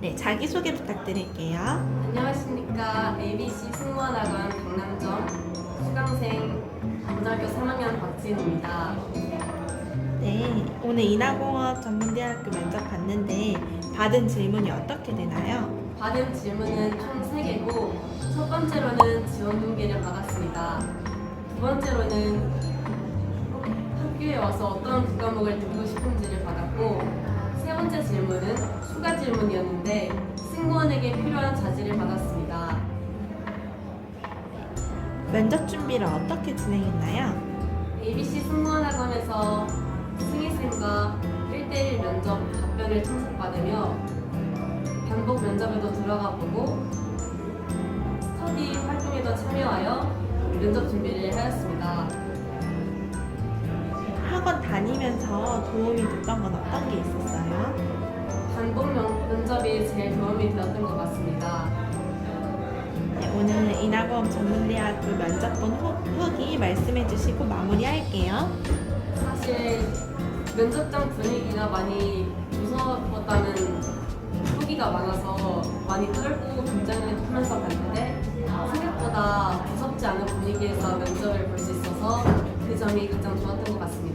네, 자기소개 부탁드릴게요. 안녕하십니까. ABC 승무원학원 강남점 수강생 고등학교 3학년 박지은입니다. 네, 오늘 인하공업 전문대학교 면접 봤는데 받은 질문이 어떻게 되나요? 받은 질문은 총 3개고 첫 번째로는 지원 동기를 받았습니다. 두 번째로는 학교에 와서 어떤 부과목을 듣고 싶은지를 질문이었는데 승무원에게 필요한 자질을 받았습니다. 면접 준비를 어떻게 진행했나요? ABC 승무원학원에서 승희쌤과 1대1 면접 답변을 참석받으며 반복 면접에도 들어가 보고 스터디 활동에도 참여하여 면접 준비를 하였습니다. 학원 다니면서 도움이 됐던 건 어떤 게 있었어요? 제일 도움이 되었던 것 같습니다. 네, 오늘 인하공업 전문대학교 면접 본 후, 후기 말씀해 주시고 마무리할게요. 사실 면접장 분위기가 많이 무서웠다는 후기가 많아서 많이 떨고 긴장하면서 갔는데 생각보다 무섭지 않은 분위기에서 면접을 볼 수 있어서 그 점이 가장 좋았던 것 같습니다.